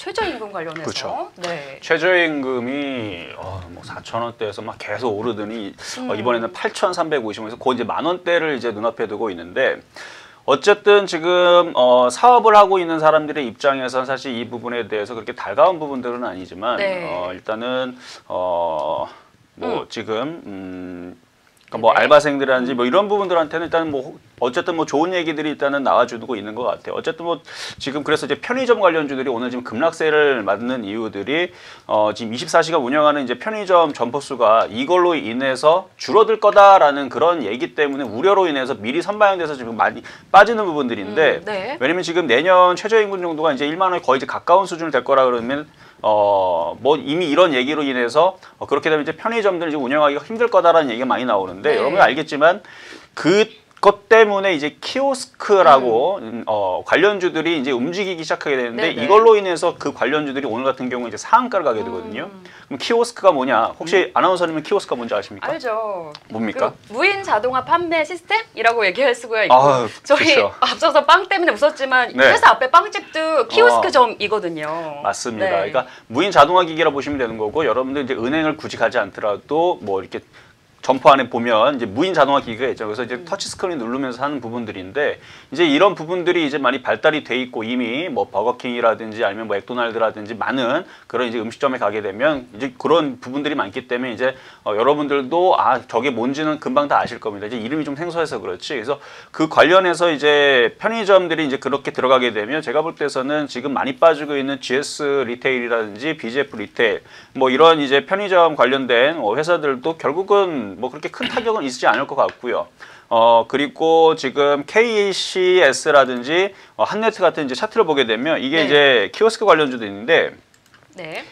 최저임금 관련해서. 그렇죠. 네. 최저임금이 어, 뭐 4천 원대에서 막 계속 오르더니 음. 어, 이번에는 8,350원에서 곧 이제 만 원대를 이제 눈앞에 두고 있는데 어쨌든 지금 어, 사업을 하고 있는 사람들의 입장에선 사실 이 부분에 대해서 그렇게 달가운 부분들은 아니지만 네. 어, 일단은 어, 뭐 음. 지금 음, 그러니까 뭐 네. 알바생들이라든지 뭐 이런 부분들한테는 일단 뭐 어쨌든 뭐 좋은 얘기들이 일단은 나와주고 있는 것 같아요. 어쨌든 뭐 지금 그래서 이제 편의점 관련주들이 오늘 지금 급락세를 맞는 이유들이 어 지금 24시간 운영하는 이제 편의점 점포수가 이걸로 인해서 줄어들 거다라는 그런 얘기 때문에 우려로 인해서 미리 선반영돼서 지금 많이 빠지는 부분들인데 음, 네. 왜냐면 지금 내년 최저임금 정도가 이제 1만 원에 거의 이제 가까운 수준이 될 거라 그러면 어 뭐 이미 이런 얘기로 인해서 어 그렇게 되면 이제 편의점들 이제 운영하기가 힘들 거다라는 얘기가 많이 나오는데 네. 여러분 알겠지만 그 것 때문에 이제 키오스크라고 음, 어 관련주들이 이제 움직이기 시작하게 되는데 네네. 이걸로 인해서 그 관련주들이 오늘 같은 경우에 이제 상한가를 가게 되거든요. 음. 그럼 키오스크가 뭐냐? 혹시 아나운서님은 키오스크가 뭔지 아십니까? 알죠. 뭡니까? 그 무인 자동화 판매 시스템이라고 얘기할 수가 있고 아, 저희 그쵸. 앞서서 빵 때문에 웃었지만 네. 회사 앞에 빵집도 키오스크 어. 점이거든요. 맞습니다. 네. 그러니까 무인 자동화 기기라 보시면 되는 거고 여러분들 이제 은행을 굳이 가지 않더라도 뭐 이렇게 점포 안에 보면 이제 무인 자동화 기기가 있죠. 그래서 음. 이제 터치 스크린 누르면서 하는 부분들인데 이제 이런 부분들이 이제 많이 발달이 돼 있고 이미 뭐 버거킹이라든지 아니면 뭐 맥도날드라든지 많은 그런 이제 음식점에 가게 되면 이제 그런 부분들이 많기 때문에 이제 어, 여러분들도 아 저게 뭔지는 금방 다 아실 겁니다. 이제 이름이 좀 생소해서 그렇지. 그래서 그 관련해서 이제 편의점들이 이제 그렇게 들어가게 되면 제가 볼 때서는 지금 많이 빠지고 있는 GS 리테일이라든지 BGF 리테일 뭐 이런 이제 편의점 관련된 어, 회사들도 결국은 뭐 그렇게 큰 타격은 있지 않을 것 같고요. 어 그리고 지금 KCS라든지 어, 한네트 같은 이제 차트를 보게 되면 이게 네. 이제 키오스크 관련주도 있는데 네.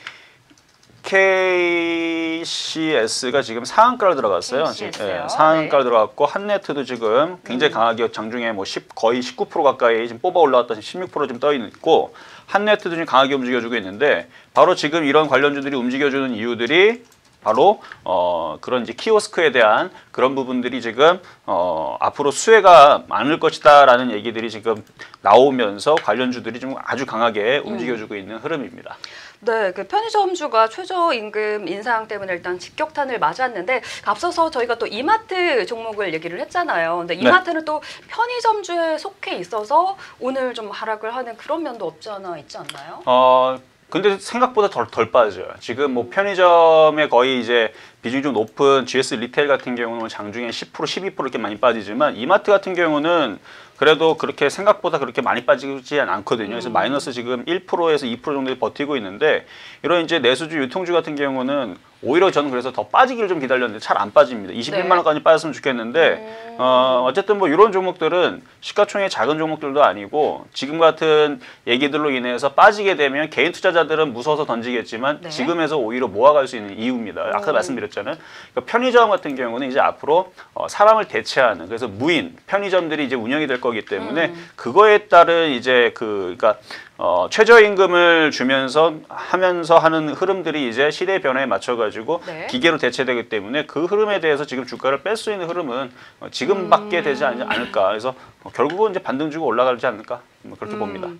KCS가 지금 상한가로 들어갔어요. 예, 상한가로 네. 들어갔고 한네트도 지금 굉장히 강하게 장중에 뭐 10, 거의 19% 가까이 지금 뽑아 올라왔다 16%좀 떠 있고 한네트도 지금 강하게 움직여주고 있는데 바로 지금 이런 관련주들이 움직여주는 이유들이 바로 어 그런 이제 키오스크에 대한 그런 부분들이 지금 어 앞으로 수혜가 많을 것이다라는 얘기들이 지금 나오면서 관련주들이 좀 아주 강하게 움직여주고 있는 흐름입니다. 네, 그 편의점주가 최저임금 인상 때문에 일단 직격탄을 맞았는데 앞서서 저희가 또 이마트 종목을 얘기를 했잖아요. 근데 네. 이마트는 또 편의점주에 속해 있어서 오늘 좀 하락을 하는 그런 면도 없지 않아 있지 않나요? 어 근데 생각보다 덜, 덜 빠져요. 지금 뭐 편의점에 거의 이제 비중이 좀 높은 GS 리테일 같은 경우는 장중에 10% 12% 이렇게 많이 빠지지만 이마트 같은 경우는 그래도 그렇게 생각보다 그렇게 많이 빠지지 않거든요. 그래서 마이너스 지금 1%에서 2% 정도 버티고 있는데 이런 이제 내수주 유통주 같은 경우는 오히려 저는 그래서 더 빠지기를 좀 기다렸는데 잘 안 빠집니다. 21만 원까지 빠졌으면 좋겠는데 어, 어쨌든 뭐 이런 종목들은 시가총액 작은 종목들도 아니고 지금 같은 얘기들로 인해서 빠지게 되면 개인 투자자들은 무서워서 던지겠지만 네. 지금에서 오히려 모아갈 수 있는 이유입니다. 아까 오. 말씀드렸잖아요. 그러니까 편의점 같은 경우는 이제 앞으로 어, 사람을 대체하는 그래서 무인 편의점들이 이제 운영이 될 거기 때문에 음. 그거에 따른 이제 그 그러니까 어, 최저임금을 주면서 하면서 하는 흐름들이 이제 시대 변화에 맞춰가지고 네. 기계로 대체되기 때문에 그 흐름에 대해서 지금 주가를 뺄 수 있는 흐름은 어, 지금밖에 되지 않- 않을까. 그래서 어, 결국은 이제 반등 주고 올라가지 않을까 뭐 그렇게 봅니다. 음,